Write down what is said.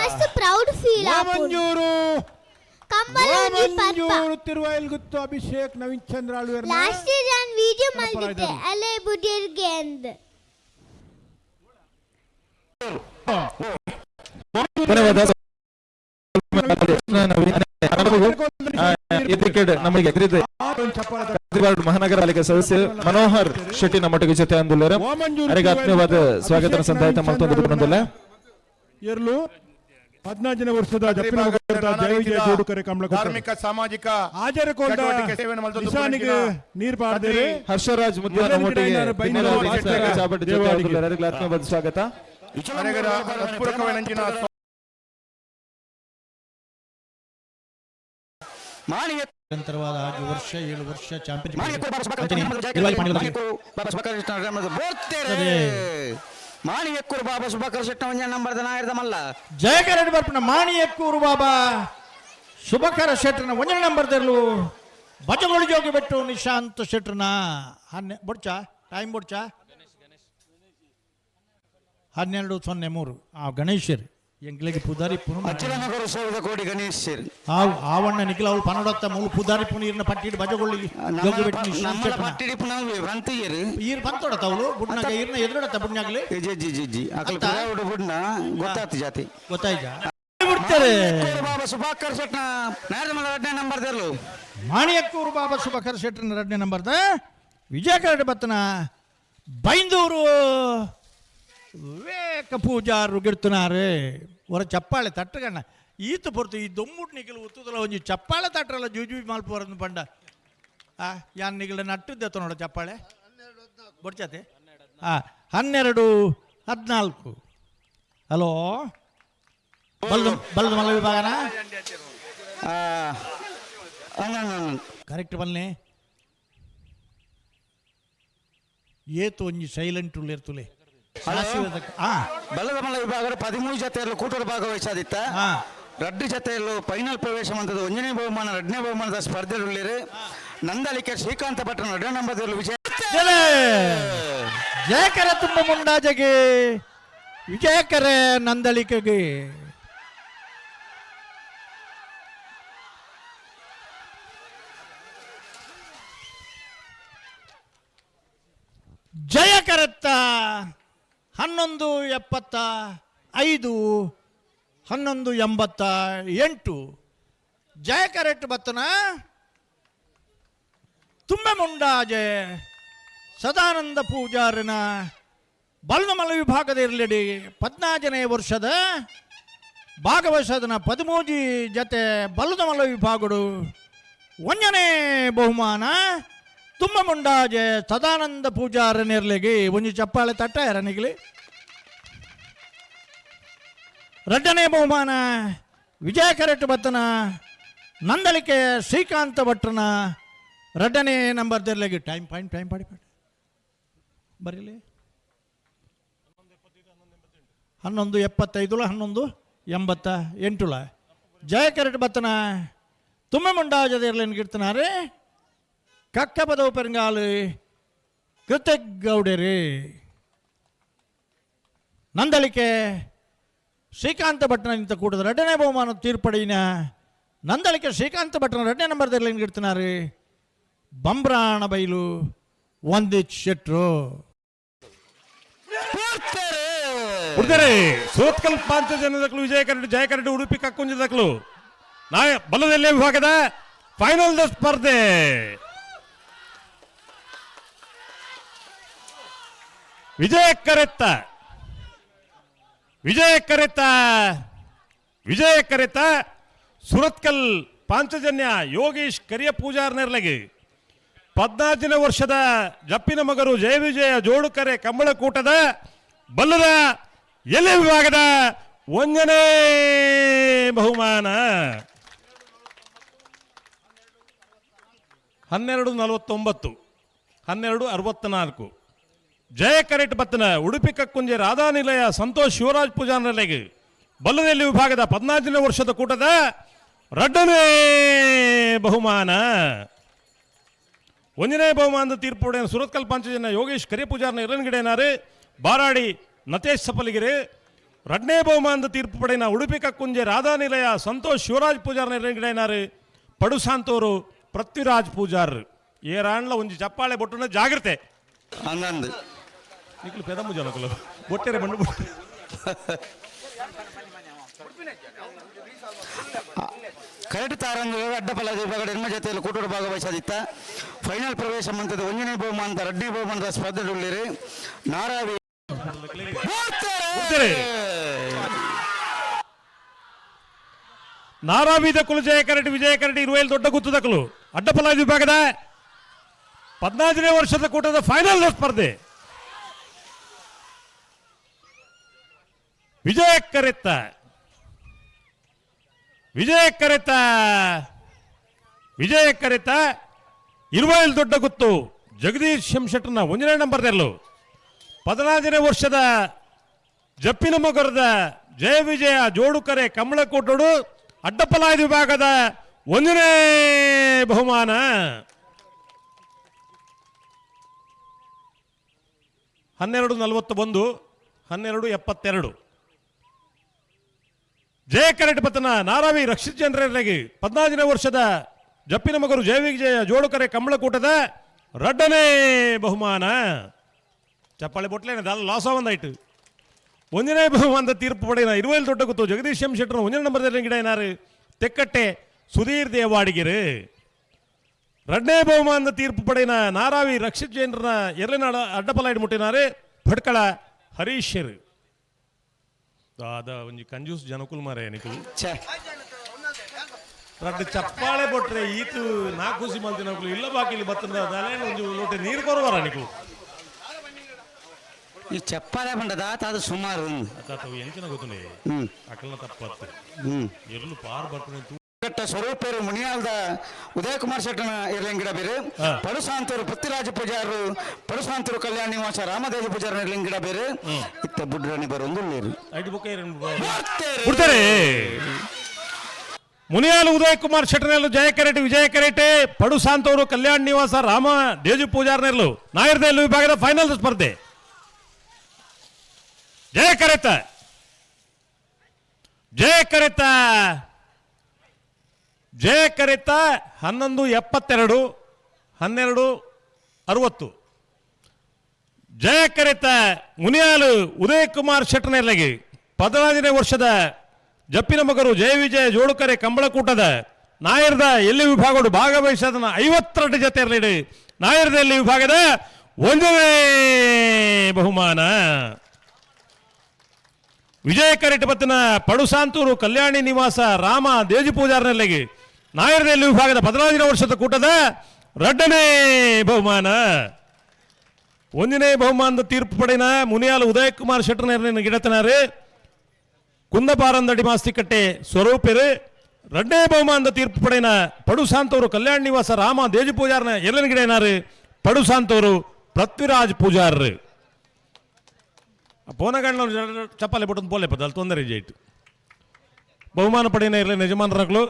ಮಸ್ತ್ proud feel Manjur Kambala Manjur Tiruvayal Guttu Abhishek Naveen Chandra ಅಳ್ವೇರ್ last year ನಾನು ವಿಡಿಯೋ ಮಾಡಿದ್ದೆ? ಅಲೆ ಬುಡಿಯರ್ಗೆ ಅಂದ್. ನಮಗೆ. ಮಹಾನಗರ ಪಾಲಿಕೆ ಸದಸ್ಯ ಮನೋಹರ್ ಶೆಟ್ಟಿ ನಮ್ಮ ಜೊತೆ ಅಂದಿಲ್ಲ ಅವರಿಗೆ ಆತ್ಮೀಯವಾದ ಸ್ವಾಗತ ಸಂದಾಯ ಸಂದಾಯಿತ ಮತ್ತೊಂದು ಇರ್ಲು. ಹದಿನಾಲ್ಕನೇ ವರ್ಷದ ಕಾರ್ಮಿಕ ಸಾಮಾಜಿಕ ನೀರ್ ಬಾರ್ದೇರಿ ಹರ್ಷರಾಜ್ ಸ್ವಾಗತ. ನಿರಂತರವಾದ ಆರು ವರ್ಷ ಏಳು ವರ್ಷ ಚಾಂಪಿಯನ್ ಮಾಣಿಯಕ್ಕೂರು ಬಾಬಾ ಸುಭಾಕರ್ ಶೆಟ್ಟ ಒಂಜ ನಂಬರ್ ನಾಯರ್ದ ಮಲ್ಲ. ಬರ್ಪಣ ಬರ್ಪಣ ಮಾಣಿಯಕ್ಕೂರು ಬಾಬಾ ಶುಭಕರ ಶೆಟ್ರನ ಒಂಜನ ನಂಬರ್ ತೆರಲು ಬಜಗೊಳಿ ಜೋಗಿ ಬಿಟ್ಟು ನಿಶಾಂತ್ ಶೆಟ್ರನ. ಹನ್ನೆ, ಬೊಡ್ಚ? ಟೈಮ್ ಬೊಡ್ಚ? ಹನ್ನೆರಡು ಸೊನ್ನೆ ಮೂರು. ಆ ಗಣೇಶರ್ ಎಂಗ್ಲಿಗೆ ಪುದಾರಿ ಪುನು ಅಚ್ಚಲನಗರ ಸಾವಿರದ ಕೋಟಿ ಗಣೇಶ್ ಸೇರಿ ಆವ್ ಆವಣ್ಣ ನಿಖಿಲ ಅವಳು ಪನಡತ್ತ ಮೂಲು ಪುದಾರಿ ಪುನು ಇರ್ನ ಪಟ್ಟಿಡ್ ಬಜಗೊಳ್ಳಿ ಜೋಗಿ ಬೆಟ್ಟು ನಿಶಾಂತ್ ನಮ್ಮ ಶೆಟ್ರನ ಪಟ್ಟಿಡಿ ಪುನಃ ಬಂತಿಯರು ಈರ್ ಬಂತೋಡತ್ತ ಅವಳು ಬುಡ್ನಾಗ ಈರ್ನ ಎದುರಡತ್ತ ಬುಡ್ನಾಗ್ಲಿ G G G G Akal ಅತ್ತ? ಕುರಾವುಡು ಬುಡ್ನ ಗೊತ್ತಾತು ಜಾತಿ ಗೊತ್ತಾಯ್ತ ಬಿಡ್ತಾರೆ ಮಾಣಿಯಕ್ಕೂರು ಬಾಬಾ ಸುಭಾಕರ್ ಶೆಟ್ನ ನಾಯರ್ದ ಮಲ್ಲ ಎರಡನೇ ನಂಬರ್ ತೆರಲು ಮಾಣಿಯಕ್ಕೂರು ಬಾಬಾ ಶುಭಕರ ಶೆಟ್ಟರ್ನ ಎರಡನೇ ನಂಬರ್ದ ವಿಜಯ ಕರಡಿ ಬತ್ತನ ಬೈಂದೂರು ವಿವೇಕ ಪೂಜಾರು ಗಿಡ್ತುನಾರೆ. ಹೊರ ಚಪ್ಪಾಳೆ ತಟ್ಟಗಣ್ಣ. ಈತ ಪೊರ್ತು ಈ ದೊಮ್ಮುಟ್ ನಿಖಿಲು ಉತ್ತುದಲ ಒಂಜಿ ಚಪ್ಪಾಳೆ ತಟ್ಟರಲ್ಲ ಜೂಜು ಮಾಲ್ಪುವರನ್ನು ಪಂಡ. ಆ ಯಾನ್ ನಿಖಿಲ ನಟ್ಟದ್ದೆತ್ತ ನೋಡ ಚಪ್ಪಾಳೆ. ಬಡ್ಚತೆ? ಆ ಹನ್ನೆರಡು ಹದಿನಾಲ್ಕು. ಹಲೋ? ಬಲ್ದು ಬಲ್ದು ಮಲ್ಲ ವಿಭಾಗನ. ಕರೆಕ್ಟ್ ಬನ್ನಿ ಏತು ಒಂಜಿ ಸೈಲೆಂಟ್ ಉಳ್ಳಿರ್ತುಲೆ. ಬಲ್ಲದ ಮಲ್ಲ ವಿಭಾಗದ ಪದಿಮೂರು ಜತೆಯಲ್ಲೂ ಕೂಟದ ಭಾಗವಹಿಸಾದಿತ್ತ? ಹಾ ರಡ್ಡು ಜತೆಯಲ್ಲೂ ಫೈನಲ್ ಪ್ರವೇಶ ಮಂತದ ಒಂದನೇ ಬಹುಮಾನ ಎರಡನೇ ಬಹುಮಾನದ ಸ್ಪರ್ಧೆಯಲ್ಲಿ ನಂದಲಿಕೆ ಶ್ರೀಕಾಂತ ಭಟ್ರ ಎರಡನೇ ನಂಬರ್ದಲ್ಲಿ ವಿಜಯ. ಜಯಕರ ತುಂಬ ಮುಂಡಾಜಗೆ ವಿಜಯಕರೆ ನಂದಳಿಕೆಗೆ ಜಯಕರತ್ತ ಹನ್ನೊಂದು ಎಪ್ಪತ್ತ ಐದು, ಹನ್ನೊಂದು ಎಂಬತ್ತ ಎಂಟು. ಜಯ ಕರೆಟ್ ಬತ್ತನ ತುಂಬ ಮುಂಡಾಜೆ ಸದಾನಂದ ಪೂಜಾರನ ಬಲ್ನಮಲ ವಿಭಾಗದ ಇರಲಿಡಿ. ಪದ್ನಾಜನೇ ವರ್ಷದ ಭಾಗವಹಿಸದನ ಪದ್ಮೂಜಿ ಜತೆ ಬಲ್ಲದಮಲ ವಿಭಾಗಡು. ಒಂಜನೇ ಬಹುಮಾನ. ತುಂಬ ಮುಂಡಾಜೆ ಸದಾನಂದ ಪೂಜಾರನಿರ್ಲಿಗೆ ಒಂಜಿ ಚಪ್ಪಾಳೆ ತಟ್ಟ ಎರನಿಗ್ಲಿ. ರಡ್ಡನೇ ಬಹುಮಾನ ವಿಜಯ ಕರೆಟ್ ಬತ್ತನ ನಂದಳಿಕೆ ಶ್ರೀಕಾಂತ ಭಟ್ರನ ರಡ್ಡನೇ ನಂಬರ್ ತೆರಲಿಗೆ ಟೈಮ್ ಪಾಯಿಂಟ್ ಟೈಮ್ ಪಾಡಿ ಪಾಡಿ. ಬರೀಲಿ. ಹನ್ನೊಂದು ಎಪ್ಪತ್ತೈದುಲ, ಹನ್ನೊಂದು ಎಂಬತ್ತ ಎಂಟುಳ ಜಯ ಕರೆಟ್ ಬತ್ತನ ತುಂಬ ಮುಂಡಾಜದ ಇರ್ಲೇನು ಗಿಡ್ತನಾರೆ. ಕಕ್ಕ ಪದವು ಪೆರಂಗಾಲು ಕೃತಜ್ಞೌಡೆರಿ ನಂದಳಿಕೆ ಶ್ರೀಕಾಂತ ಭಟ್ನ ಇಂತ ಕೂಡದ ಎರಡನೇ ಬಹುಮಾನ ತೀರ್ಪಡಿನ ನಂದಳಿಕೆ ಶ್ರೀಕಾಂತ ಭಟ್ನ ಎರಡನೇ ನಂಬರ್ದಲ್ಲಿ ಏನು ಗಿಡ್ತಿನಾರಿ ಬಂಬ್ರಾಣ ಬೈಲು ಒಂದಿಚ್ ಶೆಟ್ರು ಹುಡ್ಗರೆ ಸೋತ್ಕಲ್ ಪಾಂಚ ಜನದಕ್ಲು ವಿಜಯ ಕರಡಿ ಜಯ ಕರಡಿ ಉಡುಪಿ ಕಕ್ಕುಂಜದಕ್ಲು ನಾ ಬಲದಲ್ಲೇ ವಿಭಾಗದ ಫೈನಲ್ ದ ಸ್ಪರ್ಧೆ ವಿಜಯ ಕರೆತ್ತ ವಿಜಯ ಕರೆತ. ವಿಜಯ ಕರೆತ. ಸುರತ್ಕಲ್ ಪಾಂಚಜನ್ಯ ಯೋಗೀಶ್ ಕರಿಯ ಪೂಜಾರ್ ನೆರ್ಲಗೆ. ಪದ್ನಾಲ್ಕನೇ ವರ್ಷದ ಜಪ್ಪಿನ ಮಗರು ಜಯ ವಿಜಯ ಜೋಡುಕರೆ ಕಂಬಳಕೂಟದ ಬಲ್ಲದ ಎಲೆ ವಿಭಾಗದ ಒಂದನೇ ಬಹುಮಾನ. ಹನ್ನೆರಡು ನಲವತ್ತೊಂಬತ್ತು, ಹನ್ನೆರಡು ಅರವತ್ತ ಜಯ ಕರೆಟ್ ಬತ್ತನ ಉಡುಪಿ ಕಕ್ಕುಂಜೆ ರಾಧಾನಿಲಯ ಸಂತೋಷ್ ಶಿವರಾಜ್ ಪೂಜಾರನೆಲೆಗೆ ಬಲ್ಲದಲ್ಲಿ ವಿಭಾಗದ ಪದ್ನಾಲ್ಕನೇ ವರ್ಷದ ಕೂಟದ ರಡ್ಡನೇ ಬಹುಮಾನ. ಒಂದನೇ ಬಹುಮಾನದ ತೀರ್ಪು ಸುರತ್ಕಲ್ ಪಂಚಜನ ಯೋಗೇಶ್ ಕರಿಪೂಜಾರ್ನ ಇರನ್ಗಿಡೇನಾರು ಬಾರಾಡಿ ನತೇಶ್ ಸಪಲಿಗಿರಿ ರಡ್ನೇ ಬಹುಮಾನದ ತೀರ್ಪು ಪಡೆಯನ ಉಡುಪಿ ಕಕ್ಕುಂಜೆ ರಾಧಾನಿಲಯ ಸಂತೋಷ್ ಶಿವರಾಜ್ ಪೂಜಾರ್ನ ನಿರ್ಣಯಿನಾರು ಪಡುಸಾಂತೋರು ಪೃಥ್ವಿರಾಜ್ ಪೂಜಾರ್ ಏರಾಣ್ಲ ಒಂಜಿ ಚಪ್ಪಾಳೆ ಬೊಟ್ಟನ ಜಾಗ್ರತೆ. ಅಂದಂದು ನಿಕ್ಲು ಪೆದಮು ಜನಕಲು ಬೊಟ್ಟೆರೆ ಬಂಡು ಬೊಟ್ಟೆ ಕರಡು ತಾರಂಗ ಅಡ್ಡಪಲ ವಿಭಾಗದ ಹೆಣ್ಮ ಜೊತೆಯಲ್ಲಿ ಕೂಟೂರು ಭಾಗವಹಿಸದಿತ್ತ ಫೈನಲ್ ಪ್ರವೇಶ ಮಂತದ ಒಂದನೇ ಬಹುಮಾನದ ಎರಡನೇ ಬಹುಮಾನದ ಸ್ಪರ್ಧೆಯುಳ್ಳಿರಿ ನಾರಾವಿ ಬುಡ್ತಾರೆ. ನಾರಾಬೀದ ಕುಲು ಜಯ ಕರಟಿ ವಿಜಯ ಕರಟಿ ಇರುವೆಯಲ್ಲಿ ದೊಡ್ಡ ಗುತ್ತದಕಲು ಅಡ್ಡಪಲ ವಿಭಾಗದ ಪದ್ನಾಲ್ಕನೇ ವರ್ಷದ ಕೂಟದ ಫೈನಲ್ ಸ್ಪರ್ಧೆ ವಿಜಯ ಕರೆತ. ವಿಜಯ ಕರೆತ. ವಿಜಯ ಕರೆತ. ಇರುವ ದೊಡ್ಡ ಗುತ್ತು. ಜಗದೀಶ್ ಶಂಶೆಟ್ಟನ ಒಂದನೇ ನಂಬರ್ದಲ್ಲೂ ಪದಿನಾಲ್ಕನೇ ವರ್ಷದ ಜಪ್ಪಿನ ಮೊಗರದ ಜಯ ವಿಜಯ ಜೋಡುಕರೆ ಕಮಲಕೋಟೋಡು ಅಡ್ಡಪಲಾಯ ವಿಭಾಗದ ಒಂದನೇ ಬಹುಮಾನ. ಹನ್ನೆರಡು ನಲವತ್ತು ಒಂದು ಹನ್ನೆರಡು ಎಪ್ಪತ್ತೆರಡು. ಜಯ ಕರೆಟಪತನ ನಾರಾವಿ ರಕ್ಷಿತ್ ಜನರಿಗೆ ಪದ್ನಾಲ್ಕನೇ ವರ್ಷದ ಜಪ್ಪಿನ ಮಗರು ಜಯ ವಿಜಯ ಜೋಡುಕರೆ ರಡ್ಡನೇ ಬಹುಮಾನ. ಚಪ್ಪಾಳೆ ಬೊಟ್ಲೇನೆ ದಾಲ್ ಲಾಸ ಒಂದಾಯ್ತು. ಒಂದನೇ ಬಹುಮಾನದ ತೀರ್ಪು ಪಡೆಯನ ಇರುವಲ್ಲಿ ದೊಡ್ಡ ಗೊತ್ತು ಜಗದೀಶ್ ಎಂ ಶೆಟ್ಟರು ಒಂದನೇ ನಂಬರ್ದಲ್ಲಿ ಗಿಡ ಏನಾರು ತೆಕ್ಕಟ್ಟೆ ಸುಧೀರ್ ದೇವಾಡಿಗೆರು. ಎರಡನೇ ಬಹುಮಾನದ ತೀರ್ಪು ಪಡೆಯನ ನಾರಾವಿ ರಕ್ಷಿತ್ ಜೈನರ ಎರಡನೇ ಅಡ್ಡಪಲ ಮುಟ್ಟಿನಾರು ಭಟ್ಕಳ ಹರೀಶರು. ಅದ ಒಂಜಿ ಕಂಜೂಸ್ ಜನಕುಲ್ ಮಾರೇ ನಿಖಿಲ್ ಛೇ ರಡ್ಡು ಚಪ್ಪಾಳೆ ಬೊಟ್ರೆ ಈತು ನಾಲ್ಕು ಖುಷಿ ಮಂತಿ ನಕಲು ಇಲ್ಲ ಬಾಕಿಲಿ ಬತ್ತದ ಅದಲ್ಲೇ ಒಂಜಿ ಲೋಟೆ ನೀರು ಕೊರವರ ನಿಖಿಲ್ ಈ ಚಪ್ಪಾಳೆ ಬಂಡದ ಅದು ಸುಮಾರು ಅತ್ತಾತ ಎಂಚಿನ ಗೊತ್ತುನೆ ಹ್ಮ್ ಅಕಲ್ನ ತಪ್ಪತ್ತು ಹ್ಮ್ ಎಲ್ಲೂ ಪಾರ್ ಬರ್ತಾನೆ ಸ್ವರೂಪೇರು ಮುನಿಯಾಲ್ದ ಉದಯಕುಮಾರ್ ಶೆಟ್ಟನ ಇರ್ಲಿಂಗಿಡ ಬೇರೆ. ಪಡುಸಾಂತರು ಪೃಥ್ವಿರಾಜ ಪೂಜಾರು ಪಡುಸಾಂತರು ಕಲ್ಯಾಣ ನಿವಾಸ ರಾಮದೇವ ಪೂಜಾರ ಇರ್ಲಿಂಗಿಡ ಬೇರೆ. ಇತ್ತ ಬುಡ್ರಣಿ ಬರೋದು ನೀರು. ಮುನಿಯಾಲ್ ಬುಕ್ಕ ಬಿಡ್ತಾರೆ ಮುನಿಯಾಲು ಉದಯ್ ಕುಮಾರ್ ಶೆಟ್ಟನೆಲ್ಲು ಜಯ ಕೆರೆಟಿ ವಿಜಯ ಕರೆಟೆ ಪಡು ಸಾಂತವರು ಕಲ್ಯಾಣ ನಿವಾಸ ರಾಮ ದೇಜು ಪೂಜಾರ್ನೆಲ್ಲು ನಾಯರ್ದೆಲ್ಲು ವಿಭಾಗದ ಫೈನಲ್ ಸ್ಪರ್ಧೆ. ಜಯ ಕರೆತ. ಜಯ ಕರೆತ. ಜಯ ಕರೆತ ಹನ್ನೊಂದು ಎಪ್ಪತ್ತೆರಡು, ಹನ್ನೆರಡು ಅರವತ್ತು. ಜಯ ಕರೆತ ಮುನಿಯಾಲು ಉದಯ ಕುಮಾರ್ ಶೆಟ್ಟನಲ್ಲಿ ಪದಿನಾಲ್ಕನೇ ವರ್ಷದ ಜಪ್ಪಿನ ಮಗರು ಜಯ ವಿಜಯ ಜೋಡುಕರೆ ಕಂಬಳಕೂಟದ ನಾಯರ್ದ ಎಲ್ಲಿ ವಿಭಾಗಗಳು ಭಾಗವಹಿಸದ ಐವತ್ತೆರಡು ಜೊತೆ ಇರಲಿ ನಾಯರ್ದ ಎಲ್ಲಿ ವಿಭಾಗದ ಒಂದನೇ ಬಹುಮಾನ. ವಿಜಯ ಕರೆಟ್ ಬತ್ತಿನ ಪಡುಸಾಂತೂರು ಕಲ್ಯಾಣಿ ನಿವಾಸ ರಾಮ ದೇಜಿ ಪೂಜಾರನೆಲ್ಲಿಗೆ ನಾಯರ್ದಲ್ಲಿ ವಿಭಾಗದ ಪದಿನಾಲ್ಕನೇ ವರ್ಷದ ಕೂಟದ ಎರಡನೇ ಬಹುಮಾನ ಒಂದನೇ ಬಹುಮಾನದ ತೀರ್ಪು ಪಡೆನ ಮುನಿಯಾಲ ಉದಯ್ ಕುಮಾರ್ ಶೆಟ್ಟರ್ನ ಗಿಡತನಾರು ಕುಂದಪಾರಂದಡಿ ಮಾಸ್ತಿಕಟ್ಟೆ ಸ್ವರೂಪರು ಎರಡನೇ ಬಹುಮಾನದ ತೀರ್ಪು ಪಡೆನ ಪಡುಸಾಂತವರು ಕಲ್ಯಾಣ ನಿವಾಸ ರಾಮ ದೇಜಿ ಪೂಜಾರನ ಎಲ್ಲನ ಗಿಡ ಏನಾರು ಪಡುಸಾಂತವರು ಪೃಥ್ವಿರಾಜ್ ಪೂಜಾರರು ಪೋನಗಣ್ಣ ಚಪ್ಪಾಲೆ ಬಿಟ್ಟು ಪೋಲೆ ಪದ ಅಲ್ಲಿ ತೊಂದರೆ ಜೈಟ್ ಬಹುಮಾನ ಪಡೆಯನ ಇರಲಿ ಯಜಮಾನರಗಳು